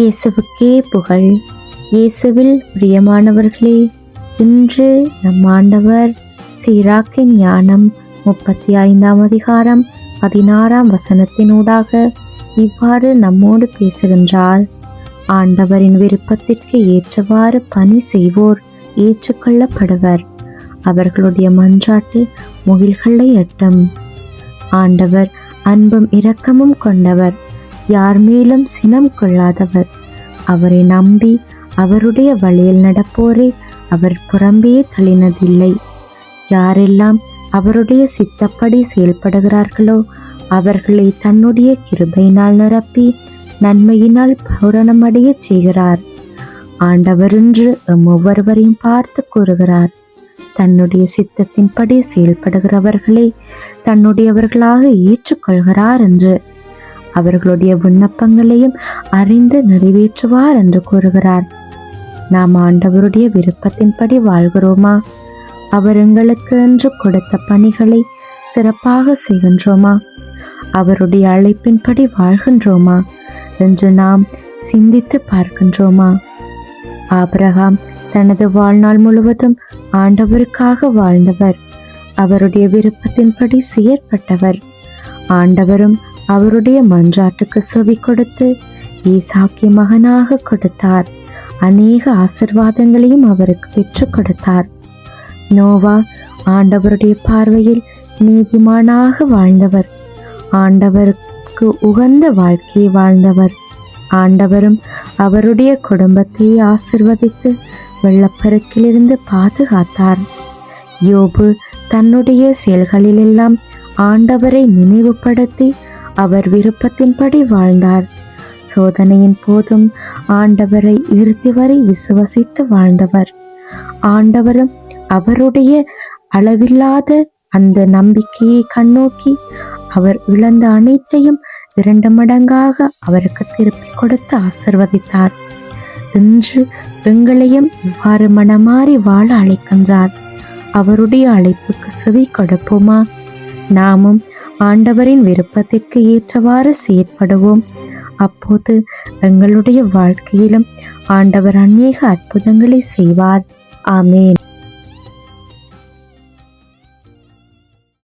இயேசுவுக்கே புகழ். இயேசுவில் பிரியமானவர்களே இன்று நம் ஆண்டவர் சீராக்கின் ஞானம் முப்பத்தி ஐந்தாம் அதிகாரம் பதினாறாம் வசனத்தினூடாக இவ்வாறு நம்மோடு பேசுகின்றார். ஆண்டவரின் விருப்பத்திற்கு ஏற்றவாறு பணி செய்வோர் ஏற்றுக்கொள்ளப்படுவர். அவர்களுடைய மன்றாட்டு முகில்களை எட்டும். ஆண்டவர் அன்பும் இரக்கமும் கொண்டவர். யார் மேலும் சினம் கொள்ளாதவர். அவரை நம்பி அவருடைய வழியில் நடப்போரே அவர் புறம்பே தள்ளினதில்லை. யாரெல்லாம் அவருடைய சித்தப்படி செயல்படுகிறார்களோ அவர்களை தன்னுடைய கிருபையினால் நிரப்பி நன்மையினால் பூரணமடையச் செய்கிறார். ஆண்டவரென்று எம் ஒவ்வொருவரையும் பார்த்து கூறுகிறார். தன்னுடைய சித்தத்தின்படி செயல்படுகிறவர்களை தன்னுடையவர்களாக ஏற்றுக்கொள்கிறார் என்று. அவர்களுடைய விண்ணப்பங்களையும் அறிந்து நிறைவேற்றுவார் என்று கூறுகிறார். நாம் ஆண்டவருடைய விருப்பத்தின்படி வாழ்கிறோமா? அவர் எங்களுக்கு என்று கொடுத்த பணிகளை சிறப்பாக செய்கின்றோமா? அவருடைய அழைப்பின்படி வாழ்கின்றோமா? என்று நாம் சிந்தித்து பார்க்கின்றோமா? ஆபிரகாம் தனது வாழ்நாள் முழுவதும் ஆண்டவருக்காக வாழ்ந்தவர். அவருடைய விருப்பத்தின்படி செயற்பட்டவர். ஆண்டவரும் அவருடைய மன்றாட்டுக்கு செவி கொடுத்து ஈசாக்கிய மகனாக கொடுத்தார். அநேக ஆசிர்வாதங்களையும் அவருக்கு பெற்றுக் கொடுத்தார். நோவா ஆண்டவருடைய பார்வையில் நீதிமானாக வாழ்ந்தவர். ஆண்டவருக்கு உகந்த வாழ்க்கையை வாழ்ந்தவர். ஆண்டவரும் அவருடைய குடும்பத்தை ஆசிர்வதித்து வெள்ளப்பெருக்கிலிருந்து பாதுகாத்தார். யோபு தன்னுடைய செயல்களிலெல்லாம் ஆண்டவரை நினைவுபடுத்தி அவர் விருப்பத்தின்படி வாழ்ந்தார். சோதனையின் போதும் ஆண்டவரை இறுதி வரை விசுவசித்து வாழ்ந்தவர். ஆண்டவரும் அவருடைய அளவில்லாத அந்த நம்பிக்கையை கண்ணோக்கி அவர் இழந்த அனைத்தையும் இரண்டு மடங்காக அவருக்கு திருப்பிக் கொடுத்து ஆசிர்வதித்தார். இன்று எங்களையும் இவ்வாறு மனமாறி வாழ அழைக்கின்றார். அவருடைய அழைப்புக்கு செவி கொடுப்போமா? நாமும் ஆண்டவரின் விருப்பத்திற்கு ஏற்றவாறு செயற்படுவோம். அப்போது எங்களுடைய வாழ்க்கையிலும் ஆண்டவர் அநேக அற்புதங்களை செய்வார். ஆமேன்.